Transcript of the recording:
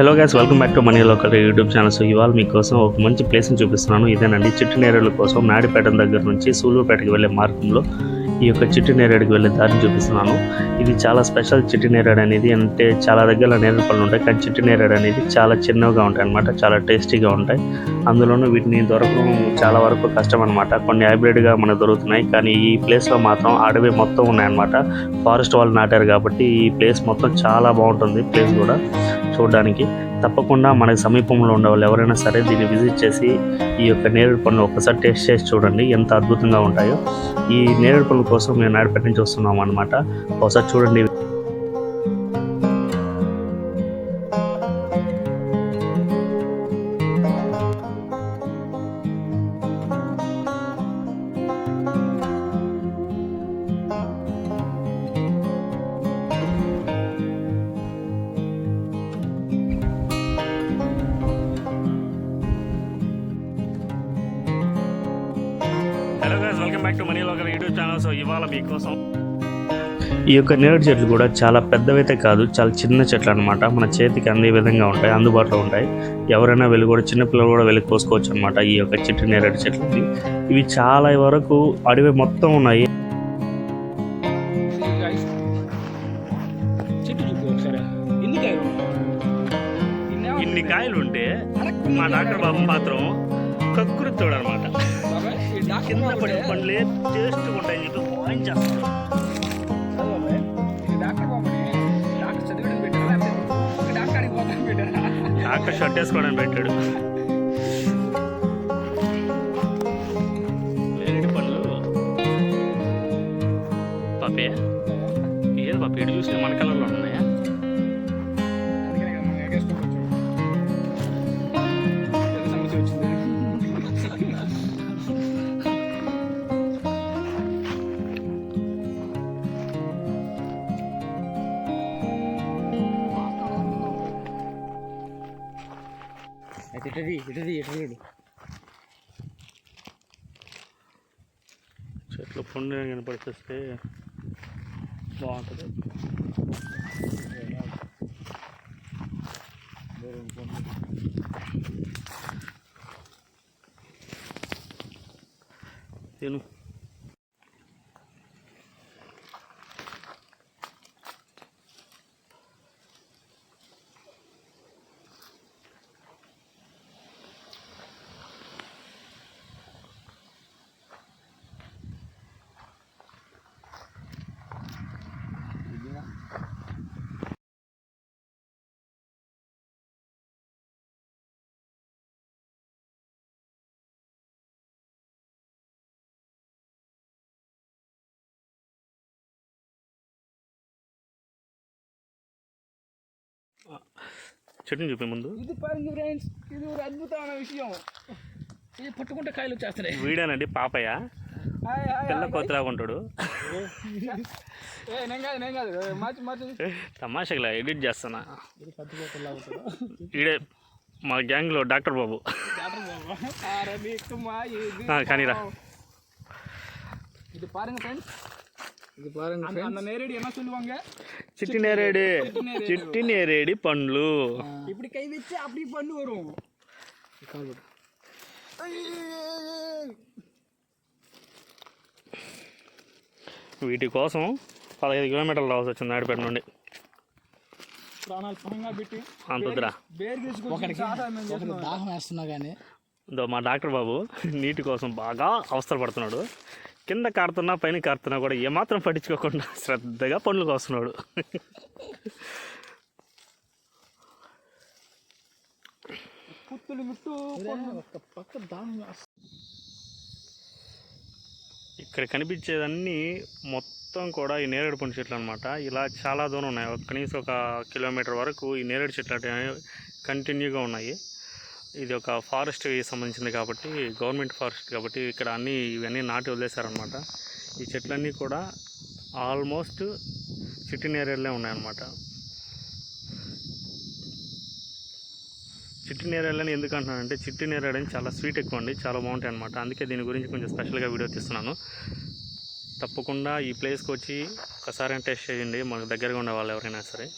Hello guys welcome back to money local YouTube channel so ఇవాళ మీకోసం ఒక మంచి ప్లేస్ని చూపిస్తున్నాను. ఇదేనండి చిట్టునేరేడు కోసం నాడిపేట దగ్గర నుంచి సూలూరుపేటకి వెళ్ళే మార్గంలో ఈ యొక్క చిట్టు నేరేడుకి వెళ్ళే దారిని చూపిస్తున్నాను. ఇది చాలా స్పెషల్ చిట్టునేరేడు అనేది. అంటే చాలా దగ్గర నేరేడు పళ్ళు ఉంటాయి కానీ చిట్టునేరేడు అనేది చాలా చిన్నగా ఉంటాయి అనమాట చాలా టేస్టీగా ఉంటాయి. అందులోనూ వీటిని దొరకడం చాలా వరకు కష్టం అనమాట కొన్ని హైబ్రిడ్గా మనకు దొరుకుతున్నాయి కానీ ఈ ప్లేస్లో మాత్రం అడవి మొత్తం ఉన్నాయన్నమాట. ఫారెస్ట్ వాళ్ళు నాటారు కాబట్టి ఈ ప్లేస్ మొత్తం చాలా బాగుంటుంది ప్లేస్ కూడా. చూడడానికి. తప్పకుండా మనకి సమీపంలో ఉండే వాళ్ళు ఎవరైనా సరే దీన్ని విజిట్ చేసి ఈ యొక్క నేరేడు పండ్లు ఒకసారి టేస్ట్ చేసి చూడండి ఎంత అద్భుతంగా ఉంటాయో. ఈ నేరేడు పండ్ల కోసం మేము నాడిపేట నుంచి వస్తున్నాం అనమాట ఒకసారి చూడండి. గైస్ వెల్కమ్ బ్యాక్ టు మనీ లోకల్ యూట్యూబ్ ఛానల్. సో ఇవాళ మీకోసం ఈ యొక్క నేరేడు చెట్లు కూడా చాలా పెద్దవైతే కాదు చాలా చిన్న చెట్లు అనమాట మన చేతికి అందే విధంగా ఉంటాయి అందుబాటులో ఉంటాయి. ఎవరైనా వెళ్ళి కూడా చిన్నపిల్లలు కూడా వెళ్ళి కోసుకోవచ్చు అనమాట ఈ యొక్క చెట్టు నేరేడు చెట్లకి. ఇవి చాలా వరకు అడవి మొత్తం ఉన్నాయి. ఇన్ని కాయలు ఉంటే మా డాక్టర్ బాబు మాత్రం కక్కురుతాడు అనమాట కింద పండ్లే టేస్ట్ చెప్పి డాక్టర్ షర్ట్ వేసుకోవడానికి పెట్టాడు. పండ్లు పాపే ఏది పాప ఇటు చూస్తే మన అయితే ఇటది ఇటది ఇటది చెట్లు పండు కనపడిస్తే బాగుంటుంది తిను చెట్టుని చూపే ముందు. ఇది పారింది ఫ్రెండ్స్ ఇది ఒక అద్భుతమైన విషయం. ఇది పట్టుకుంటే కాయలు వచ్చేస్తున్నాయి. వీడానండి పాపయ్య. పిల్ల. కోతిలాగా ఉంటాడు. ఏ నేను కాదు నేను కాదు. మార్చి మార్చి. తమాషగా ఎడిట్ చేస్తానా ఈడే మా గ్యాంగ్లో డాక్టర్ బాబు. మా ఇది ఆ, కానీరా. இது பாருங்க ஃப்ரெண்ட்ஸ் இது பாருங்க அந்த அந்த நேரடி என்ன சொல்லுவாங்க చిట్టి నేరేడి చిట్టి నేరేడి పండ్లు இப்படி கை வச்சு அப்படி பண்ணு வரும் వీటి కోసం పదహైదు కిలోమీటర్లు రావాల్సి వచ్చింది నాడిపేట నుండి ప్రాణాలు పరంగా పెట్టి అంత వద్దురా బేర్ తీసుకొచ్చి దాహం వేస్తున్నా కానీ ఇదో మా డాక్టర్ బాబు నీటి కోసం బాగా అవస్థలు పడుతున్నాడు కింద కారుతున్నా పైన కారుతున్నా కూడా ఏమాత్రం పట్టించుకోకుండా శ్రద్ధగా పండ్లు కోస్తున్నాడు. ఇక్కడ కనిపించేదన్నీ మొత్తం కూడా ఈ నేరేడు పండు చెట్లు అనమాట ఇలా చాలా దూరం ఉన్నాయి. కనీసం ఒక కిలోమీటర్ వరకు ఈ నేరేడు చెట్లు కంటిన్యూగా ఉన్నాయి. ఇది ఒక ఫారెస్ట్కి సంబంధించింది కాబట్టి గవర్నమెంట్ ఫారెస్ట్ కాబట్టి ఇక్కడ అన్నీ ఇవన్నీ నాటి వదిలేశారనమాట ఈ చెట్లన్నీ కూడా ఆల్మోస్ట్ చిట్టి నేరేడులే ఉన్నాయన్నమాట. చిట్టి నేరేళ్ళని ఎందుకు అంటున్నానంటే చిట్టిన్ ఏరియా చాలా స్వీట్ ఎక్కువ అండి చాలా బాగుంటాయి అనమాట అందుకే దీని గురించి కొంచెం స్పెషల్గా వీడియో తీస్తున్నాను. తప్పకుండా ఈ ప్లేస్కి వచ్చి ఒకసారి టెస్ట్ చేయండి మనకు దగ్గరగా ఉండే వాళ్ళు ఎవరైనా సరే.